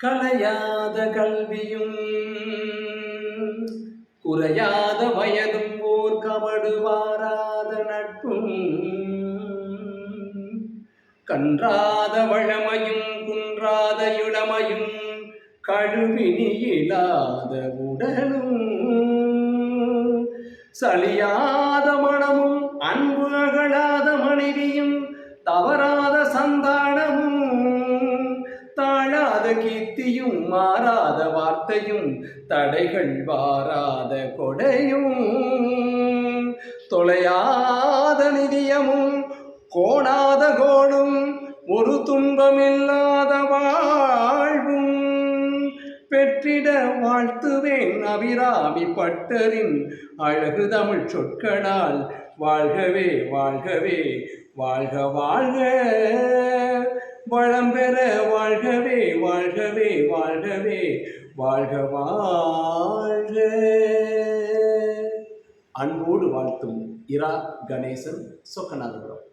கலையாத கல்வியும் குறையாத வயதும் ஓர் கவடுவாராத நட்பும் கன்றாத வழமையும் குன்றாத இளமையும் கழுவினி இல்லாத உடலும் சளியாத மனமும் அன்பு அகழாத மனைவியும் தவறாத சந்தா மாறாத கீர்த்தியும் மாறாத வார்த்தையும் தடைகள் வாராத கொடையும். தொலையாத நிதியமும் கோணாத கோடும் ஒரு துன்பமில்லாத வாழ்வும். பெற்றிட வாழ்த்துவேன் அபிராமி பட்டரின் அழகு தமிழ் சொற்களால். வாழ்கவே வாழ்கவே வாழ்க வாழ்க. வளம் பெற வாழ்கவே வாழ்கவே வாழ்கவே வாழ்க வாழ்க. அன்போடு வாழ்த்தும் இரா கணேசன் சொக்கநாதபுரம்.